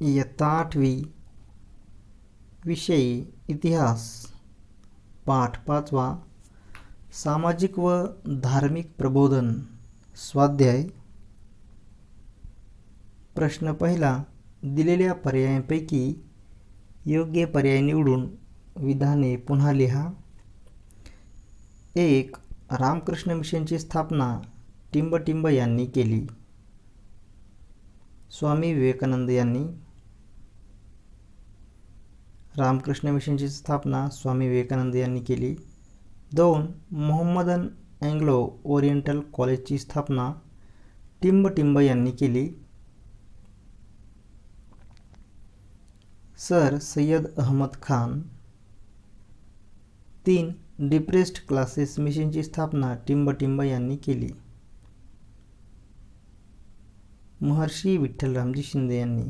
इयत्ता आठवी विषयी इतिहास. पाठ पाचवा. सामाजिक व धार्मिक प्रबोधन. स्वाध्याय. प्रश्न पहिला. दिलेल्या पर्यायांपैकी योग्य पर्याय निवडून विधाने पुन्हा लिहा. एक. रामकृष्ण मिशनची स्थापना टिंबटिंब यांनी केली. स्वामी विवेकानंद यांनी रामकृष्ण मिशनची स्थापना स्वामी विवेकानंद यांनी केली. दोन मोहम्मदन अँग्लो ओरिएंटल कॉलेजची स्थापना टिंबटिंब यांनी केली. सर सय्यद अहमद खान. तीन डिप्रेस्ड क्लासेस मिशनची स्थापना टिंबटिंब यांनी केली. महर्षी विठ्ठलरामजी शिंदे यांनी.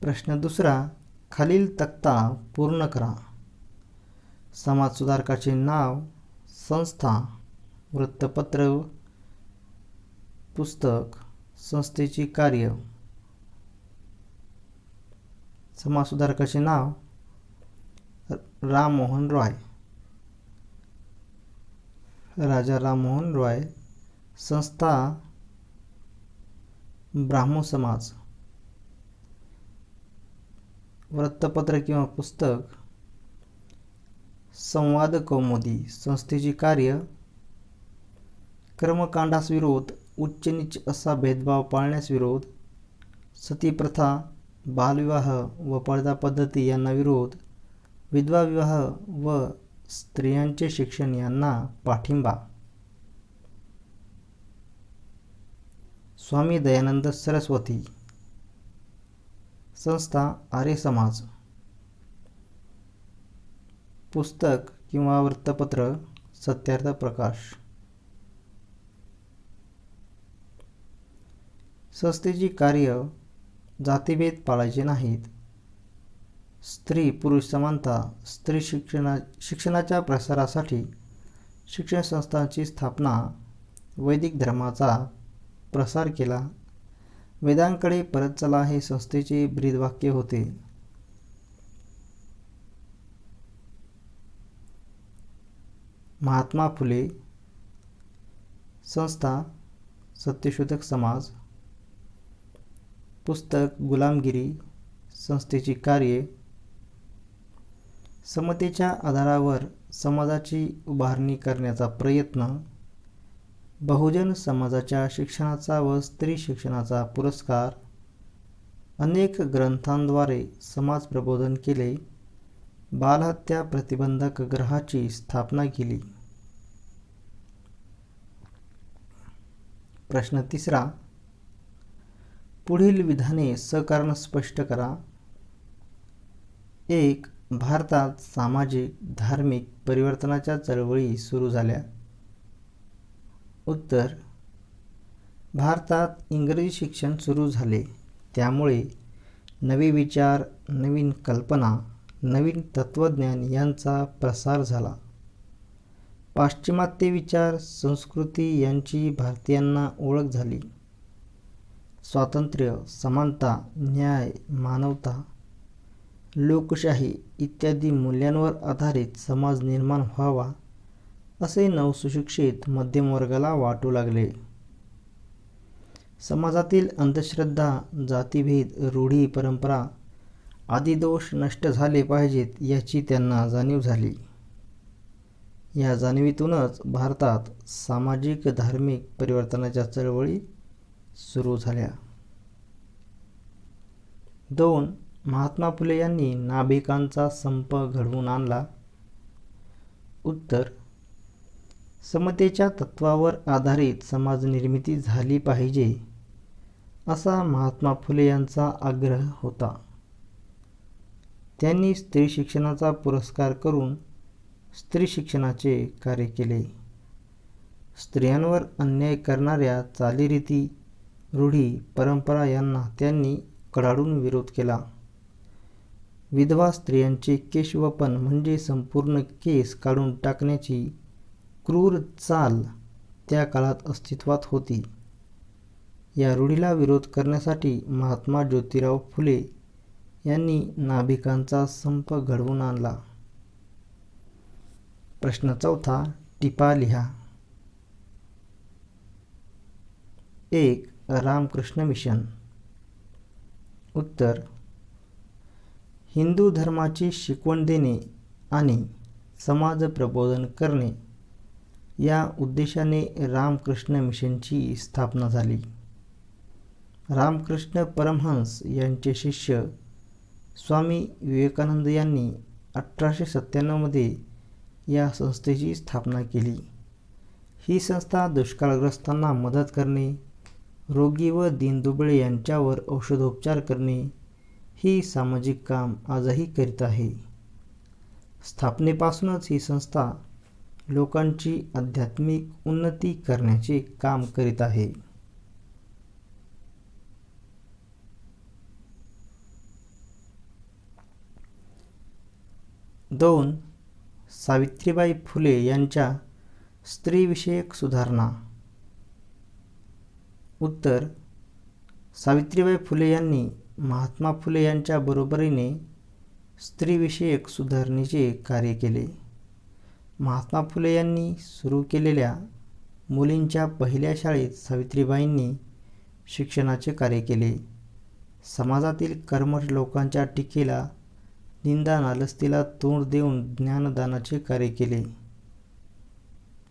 प्रश्न दुसरा खालील तक्ता पूर्ण करा. समाजसुधारकाचे नाव संस्था वृत्तपत्र पुस्तक संस्थेची कार्य. समाजसुधारकाचे नाव राममोहन रॉय. राजा राममोहन रॉय संस्था ब्राह्मो समाज. वृत्तपत्र किंवा पुस्तक. संवाद कौमुदी संस्थेची कार्य. कर्मकांडास विरोध उच्च नीच असा भेदभाव पाळण्यास विरोध. सतीप्रथा बालविवाह व पडदा पद्धती यांना विरोध. विधवा विवाह व स्त्रियांचे शिक्षण यांना पाठिंबा. स्वामी दयानंद सरस्वती. संस्था आर्य समाज. पुस्तक किंवा वृत्तपत्र सत्यार्थ प्रकाश. संस्थेची कार्य जातीभेद पाळायचे नाहीत. स्त्री पुरुष समानता स्त्री शिक्षणा शिक्षणाच्या प्रसारासाठी शिक्षण संस्थांची स्थापना वैदिक धर्माचा प्रसार केला वेदांकडे परत चला हे संस्थेचे ब्रीदवाक्य होते. महात्मा फुले संस्था सत्यशोधक समाज पुस्तक गुलामगिरी संस्थेची कार्ये समतेच्या आधारावर समाजाची उभारणी करण्याचा प्रयत्न बहुजन समाजाच्या शिक्षणाचा व स्त्री शिक्षणाचा पुरस्कार. अनेक ग्रंथांद्वारे समाज प्रबोधन केले. बालहत्या प्रतिबंधक ग्रहाची स्थापना केली. प्रश्न तिसरा. पुढील विधाने सकारण स्पष्ट करा. एक भारतात सामाजिक धार्मिक परिवर्तनाच्या चळवळी सुरू झाल्या. उत्तर. भारतात इंग्रजी शिक्षण सुरू झाले. त्यामुळे नवे विचार नवीन कल्पना नवीन तत्त्वज्ञान यांचा प्रसार झाला. पाश्चिमात्य विचार संस्कृती यांची भारतीयांना ओळख झाली. स्वातंत्र्य समानता न्याय मानवता लोकशाही इत्यादी मूल्यांवर आधारित समाज निर्माण व्हावा असे नवसुशिक्षित मध्यमवर्गाला वाटू लागले. समाजातील अंधश्रद्धा जातीभेद रूढी परंपरा आदी दोष नष्ट झाले पाहिजेत याची त्यांना जाणीव झाली. या जाणीवीतूनच भारतात सामाजिक धार्मिक परिवर्तनाच्या चळवळी सुरू झाल्या. दोन महात्मा फुले यांनी नाभिकांचा संप घडवून आणला. उत्तर समतेच्या तत्वावर आधारित समाज निर्मिती झाली पाहिजे असा महात्मा फुले यांचा आग्रह होता. त्यांनी स्त्री शिक्षणाचा पुरस्कार करून स्त्री शिक्षणाचे कार्य केले. स्त्रियांवर अन्याय करणाऱ्या चालीरीती रूढी परंपरा यांना त्यांनी कडाडून विरोध केला. विधवा स्त्रियांचे केशवपन म्हणजे संपूर्ण केस काढून टाकण्याची क्रूर चाल त्या काळात अस्तित्वात होती. या रूढीला विरोध करण्यासाठी महात्मा ज्योतिराव फुले यांनी नाभिकांचा संप घडवून आणला. प्रश्न चौथा टिपा लिहा. एक रामकृष्ण मिशन. उत्तर हिंदू धर्माची शिकवण देणे आणि समाज प्रबोधन करणे. या उद्देशाने रामकृष्ण मिशनची स्थापना झाली. रामकृष्ण परमहंस यांचे शिष्य स्वामी विवेकानंद यांनी अठराशे सत्त्याण्णवमध्ये या संस्थेची स्थापना केली. ही संस्था दुष्काळग्रस्तांना मदत करणे रोगी व दीनदुबळे यांच्यावर औषधोपचार करणे ही सामाजिक काम आजही करीत आहे. स्थापनेपासूनच ही संस्था लोकांची आध्यात्मिक उन्नती करण्याचे काम करीत आहे. दोन सावित्रीबाई फुले यांच्या स्त्रीविषयक सुधारणा. उत्तर सावित्रीबाई फुले यांनी महात्मा फुले यांच्या बरोबरीने स्त्रीविषयक सुधारणेचे कार्य केले. महात्मा फुले यांनी सुरू केलेल्या मुलींच्या पहिल्या शाळेत सावित्रीबाईंनी शिक्षणाचे कार्य केले. समाजातील कर्मठ लोकांच्या टीकेला निंदा नालस्तीला तोंड देऊन ज्ञानदानाचे कार्य केले.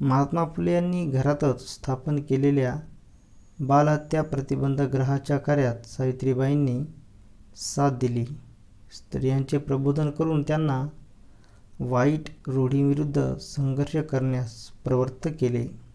महात्मा फुले यांनी घरातच स्थापन केलेल्या बालहत्या प्रतिबंध ग्रहाच्या कार्यात सावित्रीबाईंनी साथ दिली. स्त्रियांचे प्रबोधन करून त्यांना वाईट रूढीविरुद्ध संघर्ष करण्यास प्रवृत्त केले.